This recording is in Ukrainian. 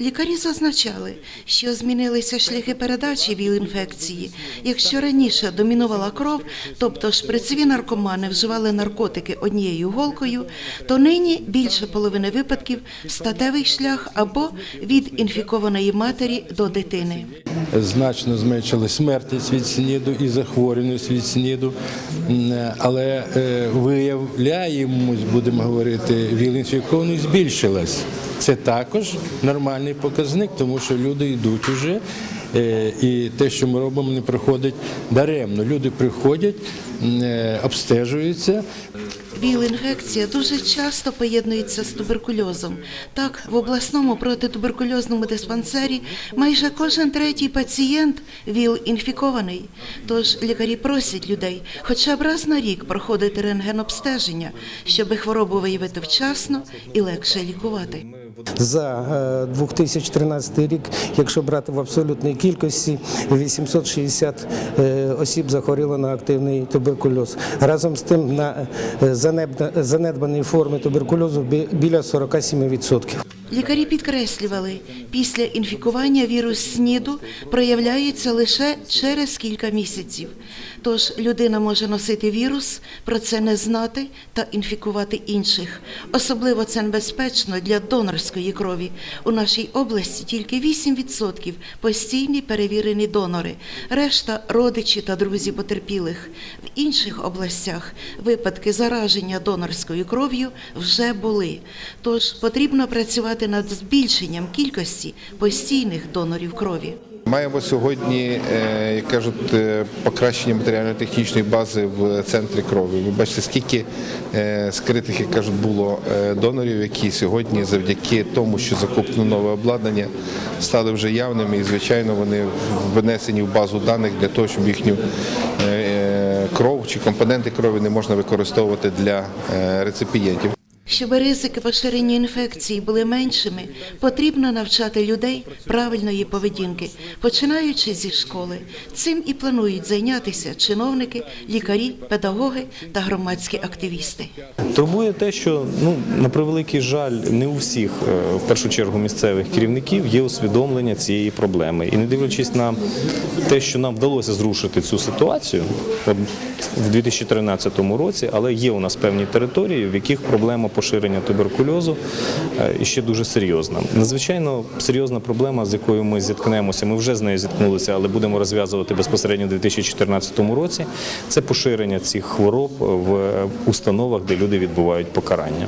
Лікарі зазначали, що змінилися шляхи передачі ВІЛ-інфекції. Якщо раніше домінувала кров, тобто шприцеві наркомани вживали наркотики однією голкою, то нині більше половини випадків статевий шлях або від інфікованої матері до дитини. значно зменшили смертність від СНІДу і захворюваність від СНІДу, але е, виявляємось, будемо говорити, віл-інфікованість збільшилась. Це також нормальний показник, тому що люди йдуть уже. е, І те, що ми робимо, не проходить даремно. Люди приходять, е, обстежуються, ВІЛ-інфекція дуже часто поєднується з туберкульозом. Так, в обласному протитуберкульозному диспансері майже кожен третій пацієнт ВІЛ-інфікований. Тож лікарі просять людей хоча б раз на рік проходити рентгенобстеження, щоб хворобу виявити вчасно і легше лікувати. За е, 2013 рік, якщо брати в абсолютній кількості, 860 е, осіб захворіло на активний туберкульоз. Разом з тим на е, занебна- занедбані форми туберкульозу бі- біля 47%. Лікарі підкреслювали, після інфікування вірус СНІДу проявляється лише через кілька місяців. Тож людина може носити вірус, про це не знати та інфікувати інших. Особливо це небезпечно для донорської крові. У нашій області тільки 8% постійні перевірені донори, решта родичі та друзі потерпілих. В інших областях випадки зараження донорською кров'ю вже були. Тож потрібно працювати над збільшенням кількості постійних донорів крові. Маємо сьогодні, е, як кажуть, е, покращення матеріально-технічної бази в центрі крові. Ви бачите, скільки е, скритих, як кажуть, було донорів, які сьогодні, завдяки тому, що закуплено нове обладнання, стали вже явними і, звичайно, вони внесені в базу даних для того, щоб їхню кров чи компоненти крові не можна використовувати для реципієнтів. Щоб ризики поширення інфекції були меншими, потрібно навчати людей правильної поведінки, починаючи зі школи. Цим і планують зайнятися чиновники, лікарі, педагоги та громадські активісти. Турбує те, що ну на превеликий жаль, не у всіх, е, в першу чергу, місцевих керівників є усвідомлення цієї проблеми. І не дивлячись на те, що нам вдалося зрушити цю ситуацію в 2013 році, але є у нас певні території, в яких проблема поширення туберкульозу і ще дуже серйозна. Надзвичайно серйозна проблема, з якою ми зіткнемося. Ми вже з нею зіткнулися, але будемо розв'язувати безпосередньо у 2014 році. Це поширення цих хвороб в установах, де люди відбувають покарання.